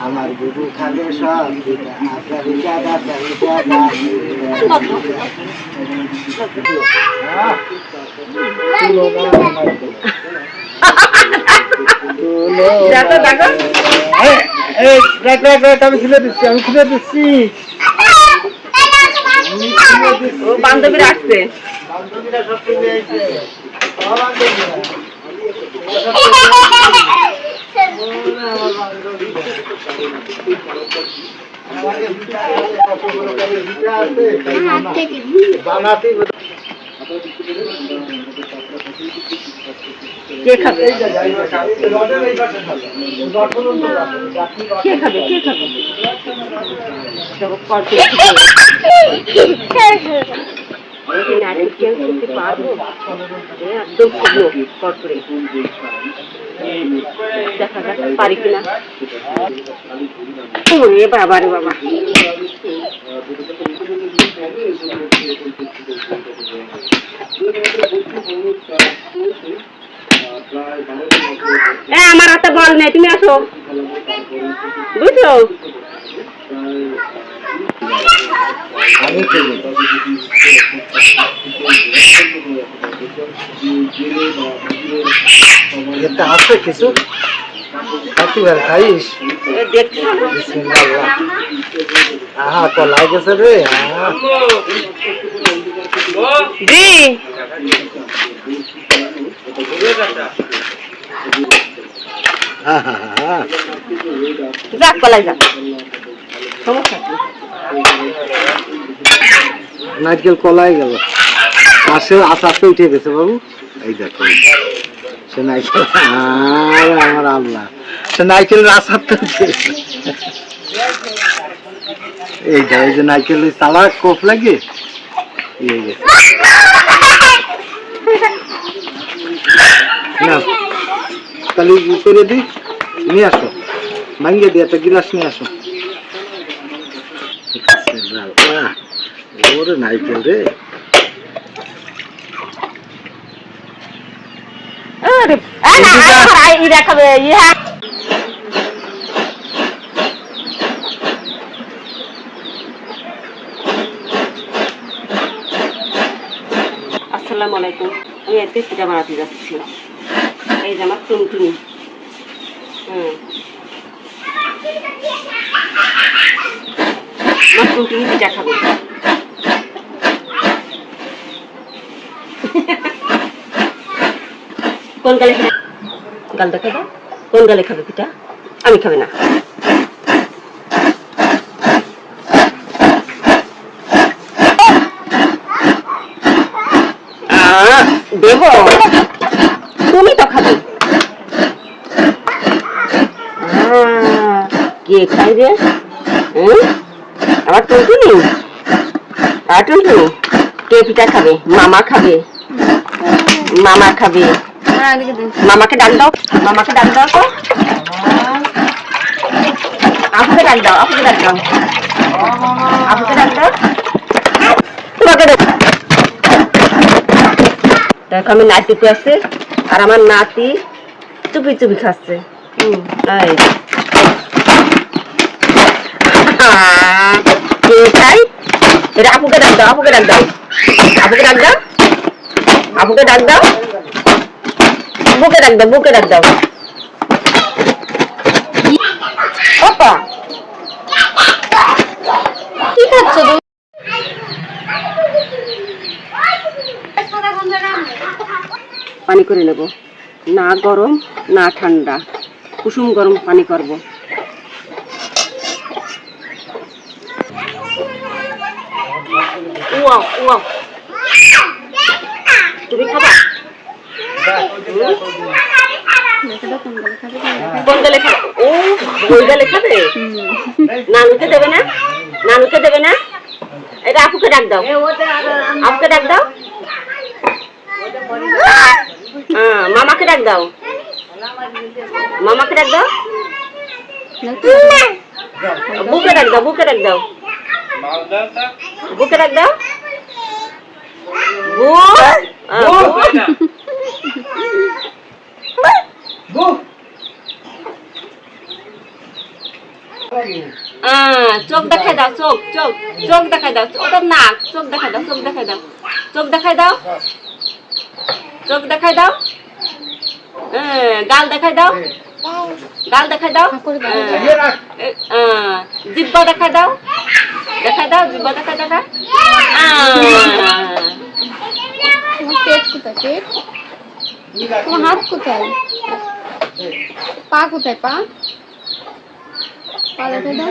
আমার গুরু খাবে সব আমি খুলে দিচ্ছি আমি খুলে দিচ্ছি ও বান্ধবীরা আসছে বান্ধবীরা সব চলে কে খাবে। কে খাবে কে খাবে এই নারকেল খেতে পারব? এ একদম শুকনো কর করে দেখা যাক, পারি কিনা। ওরে বাবা রে বাবা। এ আমার হাতে বল নেই তুমি আসো। বুঝছ? আছে কিছু? খাইস? না কলাই গেছে রে আহা। যাক পালাই যাক সমস্যা নারকেল কলাই গেল। পাশে আস্তে আস্তে উঠে গেছে বাবু। এই দেখো সে নাইকেল আমার আল্লাহ। সে নাইকেল আসার তো এই যে এই যে নাইকেল চালা কোপ লাগে ইয়ে গেছে না তাহলে করে দিই নিয়ে আসো। ভাঙ্গে দিয়ে একটা গিলাস নিয়ে আসো। ওরে নাইকেল রে। আসসালামু আলাইকুম। আমি এতে পিঠা বানাতে যাচ্ছি। এই যে আমার টুনটুনি। হুম। আমার টুনটুনি পিঠা খাব। কোন গালে গাল দেখা দাও কোন গালে খাবে পিঠা? আমি খাবে না। দেব তুমি তো খাবে আহ, কে খাই রে হুম? আমার টুনটুনি আর টুনটুনি কে পিঠা খাবে মামা খাবে মামা খাবে। মামাকে ডাক দাও মামাকে ডাক দাও তো। আপুকে ডাক দাও আপুকে ডাক দাও। আপুকে ডাক দাও। তোমাকে ডাক দেখো আমি নাতিতে আছে আর আমার নাতি চুপি চুপি খাচ্ছে। হুম, এই। আহ, আপুকে ডাক দাও, আপুকে ডাক দাও। আপুকে ডাক দাও। আপুকে ডাক দাও। বুকে ডাক দাও, বুকে ডাক দাও। পাপা কি পানি করে নেব। না গরম, না ঠান্ডা। কুসুম গরম পানি করব। ওয়াও তুমি খাবা? কোন গালে খাবে ও ওই গালে খাবে নানুকে দেবে না? নানুকে দেবে না? এটা আপুকে ডাক দাও। আপুকে ডাক দাও। হ্যাঁ মামাকে ডাক দাও। মামাকে ডাক দাও। বুকে ডাক দাও, বুকে ডাক দাও। বুকে ডাক দাও। চোখ দেখাই দাও চোখ চোখ চোখ দেখাই দাও ওটা নাক চোখ দেখাই দাও চোখ দেখাই দাও চোখ দেখাই দাও চোখ দেখাই দাও গাল দেখাই দাও গাল দেখাই দাও জিব্বা দেখাই দাও দেখাই দাও জিব্বা দেখাই দেখা তোমার পেট কোথায়? পেট তোমার হাত কোথায়? পা কোথায় পা? পা দেখে দাও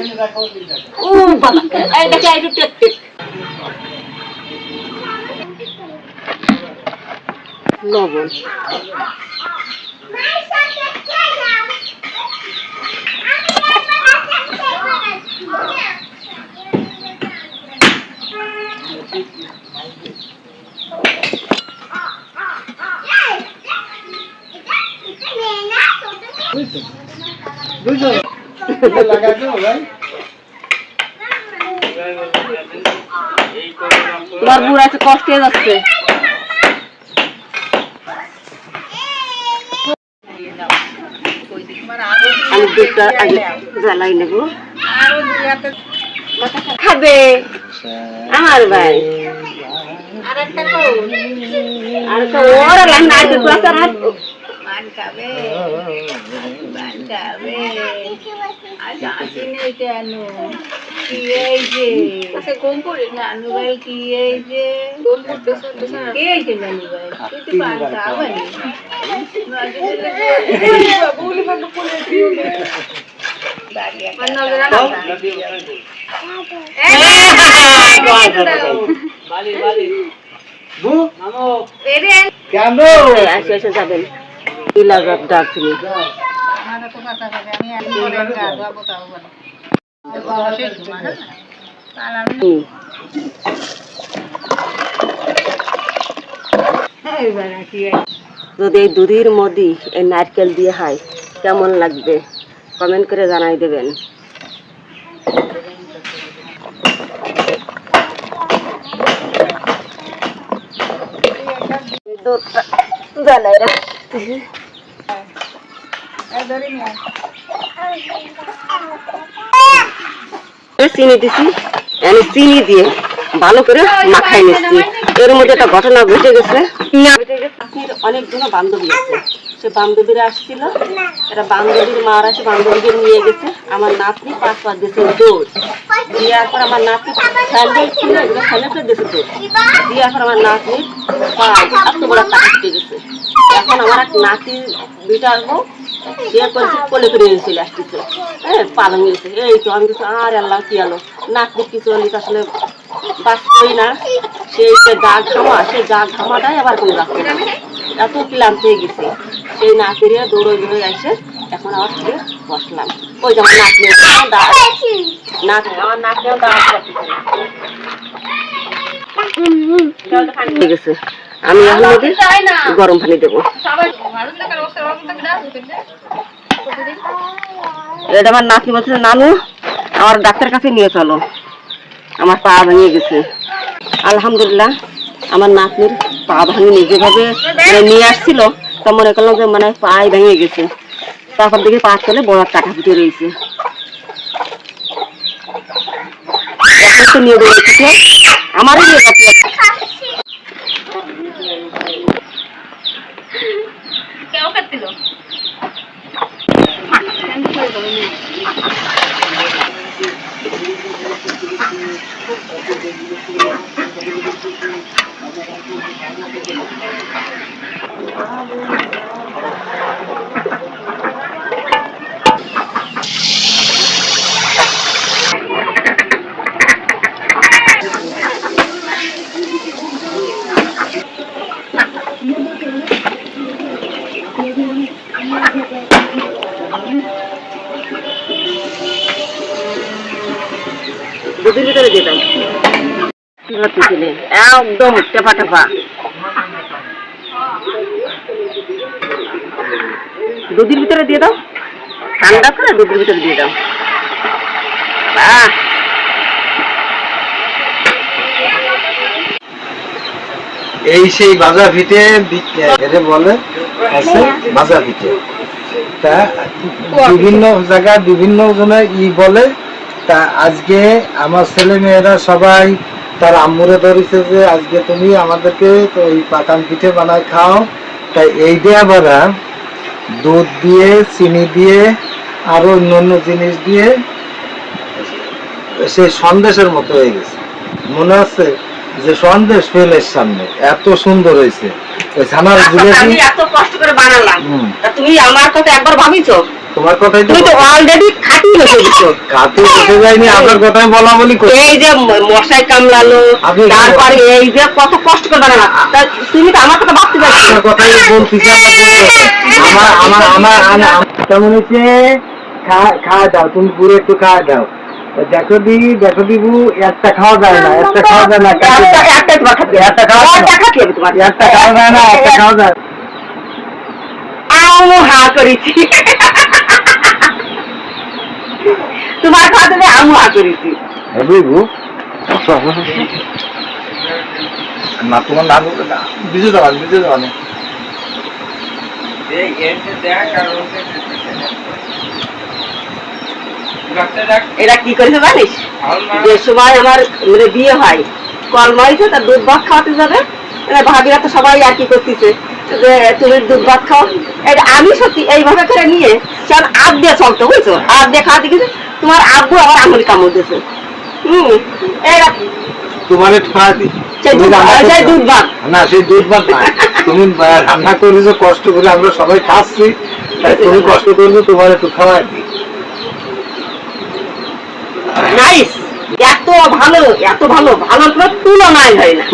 লবণ। বুঝছ লাগাইছো ভাই তোমার বুড়া কষ্ট যাচ্ছে। আমি দুধটা আগে জ্বালাই নেব। খাবে। আমার ভাই। আর তো ওরা লাইন নাই তো আছে আর আচ্ছা ঘুম পড়ে নানু ভাই কি এই যে ঘুম পড়তেছে কে এই যে নানু ভাই তুই তো পান খাওয়ানি বলি বাবু কোলে দিও মানে নজর বু পেরেন কেন আসে এসে যাবেন যদি এই দুধের মধ্যে এই নারকেল দিয়ে হয় কেমন লাগবে? কমেন্ট করে জানাই দেবেন। দুধটা জ্বালাই রাখছি। চিনি দিছি চিনি দিয়ে ভালো করে মাখাই নিচ্ছি। এর মধ্যে একটা ঘটনা ঘটে গেছে। অনেকগুলো বান্ধবী আছে। সে বান্ধবীরা আসছিল। এরা বান্ধবীর মার আসে বান্ধবীদের নিয়ে গেছে। আমার নাতনি পাঁচ পাঁচ দিয়েছে দৌড় দেওয়ার পর আমার নাতনি স্যান্ডেল ছিল এগুলো দিয়েছে দৌড় দেওয়ার পর আমার নাতনির পা এত বড় গেছে। এখন আমার এক নাতি দুইটা বউ বিয়ে করেছে কোলে করে চলে আসতেছে। হ্যাঁ পালং গেছে এই তো আমি কিছু আর আল্লাহ কি আলো? নাতনি কিছু তো আসলে বাঁচতই না। সেই যে গা ঘামা সেই গা ঘামাটাই আবার কোনো যাচ্ছে না এত ক্লান্ত হয়ে গেছে। সেই নাতিরে দৌড়ে দৌড়ে আসে এখন আবার ফিরে বসলাম। ওই নাতনি দাঁড়া নাতনি আমার নাতনিও দাঁড়াতে আছে আমি এখন গরম পানি দেবো। এটা আমার নাতি বলছে নানু আমার ডাক্তার কাছে নিয়ে চলো। আমার পা ভেঙে গেছে। আলহামদুলিল্লাহ আমার নাতনির পা ভাঙিনি। যেভাবে মানে নিয়ে আসছিল তা মনে করলাম যে মানে পায়ে ভেঙে গেছে। তারপর দেখে পা চলে বড় কাটা ফুটে রয়েছে। আমারই নিয়ে যাচ্ছে একদম টেপা টেপা দুদিন ভিতরে দিয়ে দাও। ঠান্ডা করে দুদিন ভিতরে দিয়ে দাও। এই সেই বাজা ভিটে এটা বলে, আছে বাজা ভিটে। তা বিভিন্ন জায়গায় বিভিন্ন জনে ই বলে, তা আজকে আমার ছেলে মেয়েরা সবাই তার আম্মুরে ধরেছে যে আজকে তুমি আমাদেরকে তো ওই পাকান পিঠে বানায় খাও। তাই এই দিয়ে আবার দুধ দিয়ে চিনি দিয়ে আরও অন্য অন্য জিনিস দিয়ে সে সন্দেশের মতো হয়ে গেছে। মনে আছে যে সন্দেশ ফেলের সামনে এত সুন্দর হয়েছে। ওই ছানার আচ্ছা, আমি এত কষ্ট করে বানালাম। তুমি আমার কথা একবার ভাবিছো? তোমার কথাই তো তুমি তো অলরেডি খাটি বসে দিছো কাতে বসে যায়নি আমার কথাই বলা বলি। এই যে মশাই কামড়ালো আপনি কি তারপরে এই যে কত কষ্ট করে বানালাম তুমি তো আমার কথা ভাবতে পারছ আপনার কথাই বলতেছি আমার আমার আমার আমার কেমন হচ্ছে খাওয়া দাও তুমি পুরো একটু খাওয়া দাও। দেখো দি দেখো দিবু একটা খাওয়া যায় না একটা খাওয়া যায় না একটা খাওয়া যায় না। একটা খাওয়া যায় না। একটা খাওয়া যায় আমু হা করেছি। তোমার খাতে আমু হা করেছি না তোমার না। বলবে না বিজু দেওয়া বিজু দেওয়া এরা কি করেছে জানিস? যে সময় আমার মানে বিয়ে হয় হয়েছে তার দুধ ভাত খাওয়াতে যাবে। এরা ভাবিরা তো সবাই আর কি করতেছে যে তুমি দুধ ভাত খাও। এটা আমি সত্যি এইভাবে করে নিয়ে সব আগ দিয়ে চলতো বুঝছ? আগ দিয়ে খাওয়াতে গেছে তোমার আব্বু আবার আঙুল কামড় দিয়েছে এরা তোমার একটু খাওয়া দিই সেই তুমি দুধ- রান্না সেই করছ? না সেই দুধ ভাত তুমি রান্না করেছ কষ্ট করে আমরা সবাই খাচ্ছি তুমি কষ্ট করছ তোমার একটু নাইস এত ভালো এত ভালো ভালো তুলনায় হয় না।